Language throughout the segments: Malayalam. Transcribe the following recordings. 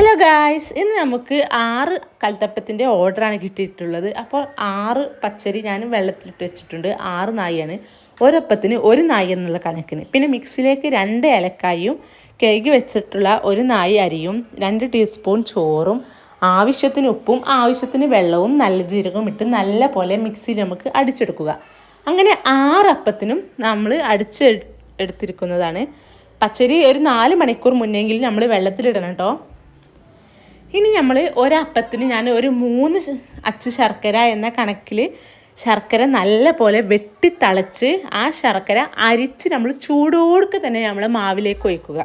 ഹലോ ഗായ്സ് ഇന്ന് നമുക്ക് ആറ് കൽത്തപ്പത്തിന്റെ ഓർഡറാണ് കിട്ടിയിട്ടുള്ളത്. അപ്പോൾ ആറ് പച്ചരി ഞാൻ വെള്ളത്തിലിട്ട് വെച്ചിട്ടുണ്ട്. ആറ് നായാണ് ഒരപ്പത്തിന് ഒരു നായി എന്നുള്ള കണക്കിന്. പിന്നെ മിക്സിലേക്ക് രണ്ട് ഏലക്കായും കഴുകി വെച്ചിട്ടുള്ള ഒരു നായി അരിയും രണ്ട് ടീസ്പൂൺ ചോറും ആവശ്യത്തിന് ഉപ്പും ആവശ്യത്തിന് വെള്ളവും നല്ല ജീരകവും ഇട്ട് നല്ല പോലെ മിക്സിയിൽ നമുക്ക് അടിച്ചെടുക്കുക. അങ്ങനെ ആറപ്പത്തിനും നമ്മൾ അടിച്ച് എടുത്തിരിക്കുന്നതാണ് പച്ചരി ഒരു നാല് മണിക്കൂർ മുന്നെങ്കിലും നമ്മൾ വെള്ളത്തിലിടണം കേട്ടോ. ഇനി നമ്മൾ ഒരപ്പത്തിന് ഞാൻ ഒരു മൂന്ന് അച്ച് ശർക്കര എന്ന കണക്കിൽ ശർക്കര നല്ല പോലെ വെട്ടിത്തളച്ച് ആ ശർക്കര അരിച്ച് നമ്മൾ ചൂടോടുക്ക് തന്നെ നമ്മൾ മാവിലേക്ക് ഒഴിക്കുക.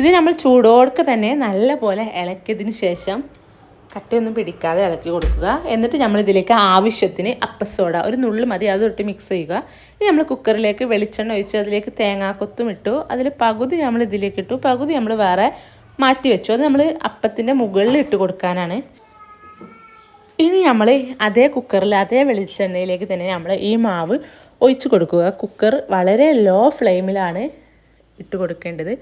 ഇത് നമ്മൾ ചൂടോടുക്ക് തന്നെ നല്ല പോലെ ഇളക്കിയതിന് ശേഷം കട്ടയൊന്നും പിടിക്കാതെ ഇളക്കി കൊടുക്കുക. എന്നിട്ട് നമ്മൾ ഇതിലേക്ക് ആവശ്യത്തിന് അപ്പസോഡ ഒരു നുള്ളു മതി അത് തൊട്ട് മിക്സ് ചെയ്യുക. ഇനി നമ്മൾ കുക്കറിലേക്ക് വെളിച്ചെണ്ണ ഒഴിച്ച് അതിലേക്ക് തേങ്ങാക്കൊത്തും ഇട്ടു. അതിൽ പകുതി നമ്മൾ ഇതിലേക്ക് ഇട്ടു. പകുതി നമ്മൾ വേറെ മാറ്റി വെച്ചു അത് നമ്മൾ അപ്പത്തിന്റെ മുകളിൽ ഇട്ട് കൊടുക്കാനാണ്. ഇനി നമ്മൾ അതേ കുക്കറിൽ അതേ വെളിച്ചെണ്ണയിലേക്ക് തന്നെ നമ്മൾ ഈ മാവ് ഒഴിച്ച് കൊടുക്കുക. കുക്കർ വളരെ ലോ ഫ്ലെയിമിലാണ് ഇട്ട് കൊടുക്കേണ്ടത്.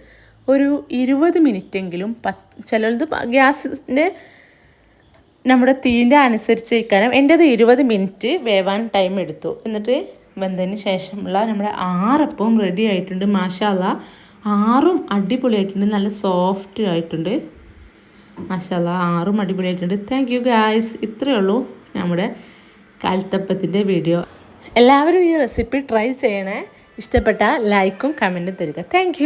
ഒരു ഇരുപത് മിനിറ്റെങ്കിലും പ ചിലത് ഗ്യാസിന്റെ നമ്മുടെ തീന്റെ അനുസരിച്ച് ഇരിക്കാനും എന്റേത് ഇരുപത് മിനിറ്റ് വേവാൻ ടൈം എടുത്തു. എന്നിട്ട് വെന്തതിന് ശേഷമുള്ള നമ്മുടെ ആറപ്പവും റെഡി ആയിട്ടുണ്ട്. മാഷാല്ല ആറും അടിപൊളിയായിട്ടുണ്ട്. നല്ല സോഫ്റ്റ് ആയിട്ടുണ്ട്. മഷാല ആറും അടിപൊളിയായിട്ടുണ്ട്. താങ്ക് യു ഗായ്സ് ഇത്രയേ ഉള്ളൂ നമ്മുടെ കാൽത്തപ്പത്തിന്റെ വീഡിയോ എല്ലാവരും ഈ റെസിപ്പി ട്രൈ ചെയ്യണേ. ഇഷ്ടപ്പെട്ട ലൈക്കും കമന്റും തരിക. താങ്ക്